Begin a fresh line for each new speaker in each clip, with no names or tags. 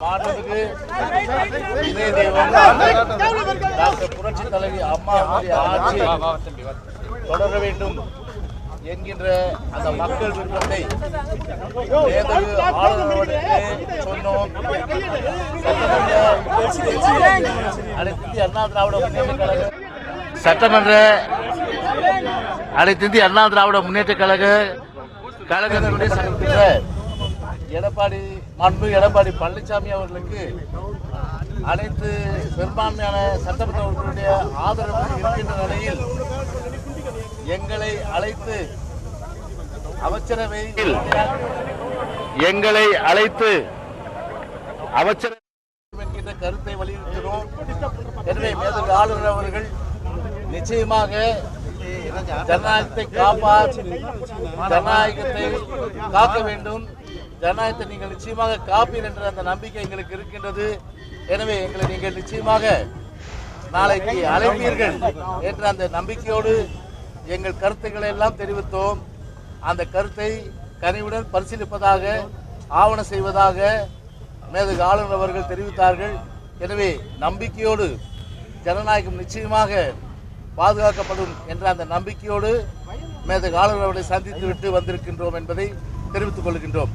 மாண்புமிகு இதய தெய்வம் டாக்டர் புரட்சி தலைவி அம்மா ஆட்சி தொடர வேண்டும் என்கின்ற அந்த மக்கள் விருப்பத்தை சொன்னோம் அனைத்து அண்ணா திராவிட முன்னேற்ற கழக சட்டமன்ற அனைத்து அண்ணா திராவிட முன்னேற்ற கழக கழகத்தினுடைய எடப்பாடி மாண்பு எடப்பாடி பழனிசாமி அவர்களுக்கு அனைத்து பெரும்பான்மையான சட்டமன்ற உறுப்பினருடைய ஆதரவு இருக்கின்ற நிலையில் எங்களை அழைத்து அமைச்சரவையில் எங்களை அழைத்து அமைச்சரவை என்கின்ற கருத்தை வலியுறுத்தினோம் எனவே மேதகு ஆளுநர் அவர்கள் நிச்சயமாக ஜனநாயகத்தை காப்பா ஜனநாயகத்தை காக்க வேண்டும். ஜனநாயகத்தை நீங்கள் நிச்சயமாக காப்பீர் என்ற அந்த நம்பிக்கை எங்களுக்கு இருக்கின்றது. எனவே எங்களை நீங்கள் நிச்சயமாக நாளைக்கு அழைப்பீர்கள் என்ற அந்த நம்பிக்கையோடு எங்கள் கருத்துக்களை எல்லாம் தெரிவித்தோம். அந்த கருத்தை கனிவுடன் பரிசீலிப்பதாக ஆவணம் செய்வதாக மேதகு ஆளுநர் அவர்கள் தெரிவித்தார்கள். எனவே நம்பிக்கையோடு ஜனநாயகம் நிச்சயமாக பாதுகாக்கப்படும் என்ற அந்த நம்பிக்கையோடு மேதகு ஆளுநர் அவர்களை சந்தித்து விட்டு வந்திருக்கின்றோம் என்பதை தெரிவித்துக் கொள்கின்றோம்.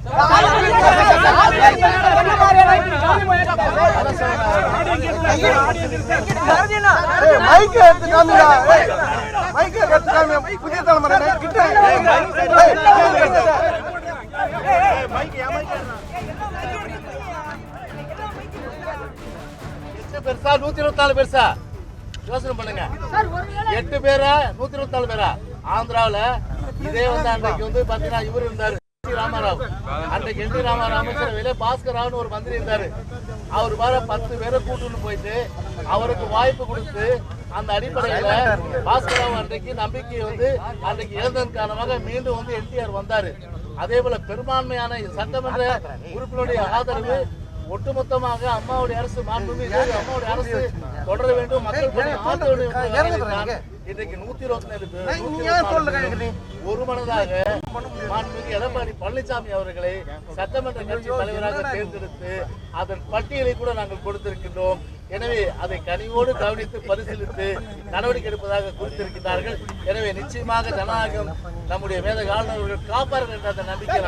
புதிய தலைமுறை
பெருசா நூத்தி இருபத்தி நாலு பெருசா? யோசனை பண்ணுங்க. எட்டு பேரா? நூத்தி இருபத்தி நாலு பேரா? ஆந்திராவுல இதே வந்து அன்றைக்கு வந்து பாத்தீங்கன்னா இவர் இருந்தாரு. ராமாராவ். அன்றைக்கு என் டி ராமாராவ் அமைச்சரவையில பாஸ்கர் ராவ்னு ஒரு மந்திரி இருந்தாரு. அவர் பாரு பத்து பேரை கூட்டுன்னு போயிட்டு அவருக்கு வாய்ப்பு கொடுத்து அந்த அடிப்படையில பாஸ்கர் ராவ் அன்றைக்கு நம்பிக்கையை வந்து அன்றைக்கு இழந்ததன் காரணமாக மீண்டும் வந்து என்டிஆர் வந்தாரு. அதே போல பெரும்பான்மையான சட்டமன்ற உறுப்பினருடைய ஆதரவு ஒட்டுமொத்தமாக அம்மாவுடைய அரசு மாண்புமிகு அம்மாவுடைய அரசு தொடர வேண்டும். மக்கள் பணி இன்றைக்கு நூத்தி இருபத்தி பேர் ஒரு மனதாக மாண்புமிகு எடப்பாடி பழனிசாமி அவர்களை சட்டமன்ற கட்சி தலைவராக தேர்ந்தெடுத்து அதன் பட்டியலை கூட நாங்கள் கொடுத்திருக்கின்றோம் எனவே அதை கனிவோடு கவனித்து பரிசீலித்து நடவடிக்கை எடுப்பதாக குறித்திருக்கிறார்கள் எனவே நிச்சயமாக ஜனநாயகம் நம்முடைய மேத ஆளுநர்கள் காப்பார்கள் என்ற நம்பிக்கை